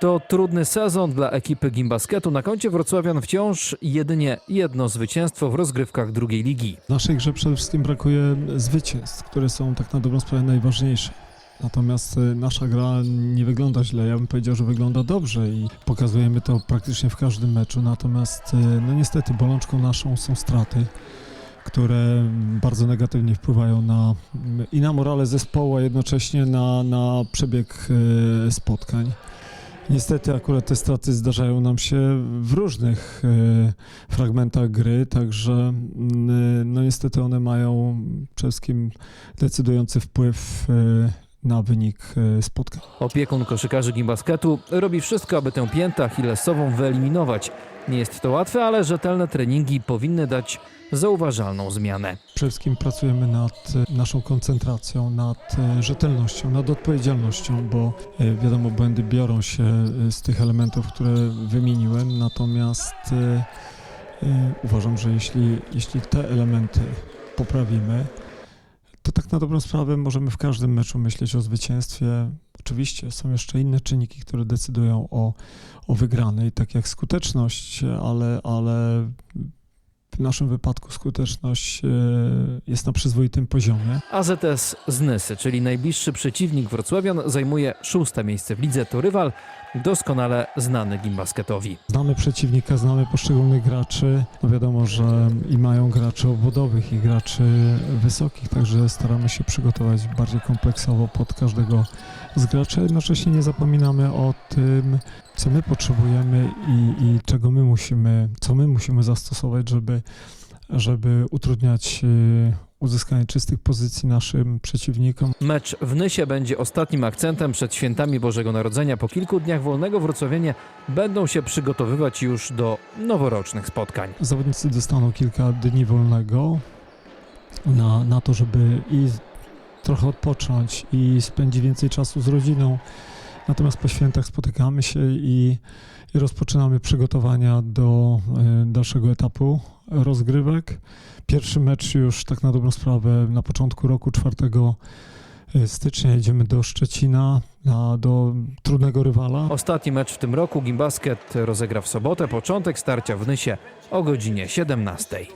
To trudny sezon dla ekipy Gimbasketu. Na koncie Wrocławian wciąż jedynie jedno zwycięstwo w rozgrywkach drugiej ligi. W naszej grze przede wszystkim brakuje zwycięstw, które są tak na dobrą sprawę najważniejsze. Natomiast y, nasza gra nie wygląda źle, ja bym powiedział, że wygląda dobrze i pokazujemy to praktycznie w każdym meczu. Natomiast y, no niestety bolączką naszą są straty, które bardzo negatywnie wpływają na, i na morale zespołu, a jednocześnie na, na przebieg y, spotkań. Niestety akurat te straty zdarzają nam się w różnych y, fragmentach gry, także mm, no niestety one mają przede wszystkim decydujący wpływ y, na wynik y, spotkań. Opiekun koszykarzy Gimbasketu robi wszystko, aby tę piętę achillesową wyeliminować. Nie jest to łatwe, ale rzetelne treningi powinny dać zauważalną zmianę. Przede wszystkim pracujemy nad y, naszą koncentracją, nad y, rzetelnością, nad odpowiedzialnością, bo y, wiadomo, błędy biorą się z tych elementów, które wymieniłem, natomiast uważam, że jeśli, jeśli te elementy poprawimy, to tak na dobrą sprawę możemy w każdym meczu myśleć o zwycięstwie. Oczywiście są jeszcze inne czynniki, które decydują o, o wygranej, tak jak skuteczność, ale, ale w naszym wypadku skuteczność e, jest na przyzwoitym poziomie. AZS Znysy, czyli najbliższy przeciwnik Wrocławian, zajmuje szóste miejsce w lidze. To rywal doskonale znany Gimbasketowi. Znamy przeciwnika, znamy poszczególnych graczy. No wiadomo, że i mają graczy obwodowych, i graczy wysokich, także staramy się przygotować bardziej kompleksowo pod każdego z graczy. Jednocześnie nie zapominamy o tym, co my potrzebujemy i, i czego my musimy, co my musimy zastosować, żeby, żeby utrudniać y, uzyskanie czystych pozycji naszym przeciwnikom. Mecz w Nysie będzie ostatnim akcentem przed świętami Bożego Narodzenia. Po kilku dniach wolnego wrocławianie będą się przygotowywać już do noworocznych spotkań. Zawodnicy dostaną kilka dni wolnego na, na to, żeby i trochę odpocząć i spędzić więcej czasu z rodziną. Natomiast po świętach spotykamy się i, i rozpoczynamy przygotowania do e, dalszego etapu rozgrywek. Pierwszy mecz już tak na dobrą sprawę na początku roku 4 stycznia jedziemy do Szczecina, na, do trudnego rywala. Ostatni mecz w tym roku Gimbasket rozegra w sobotę. Początek starcia w Nysie o godzinie 17.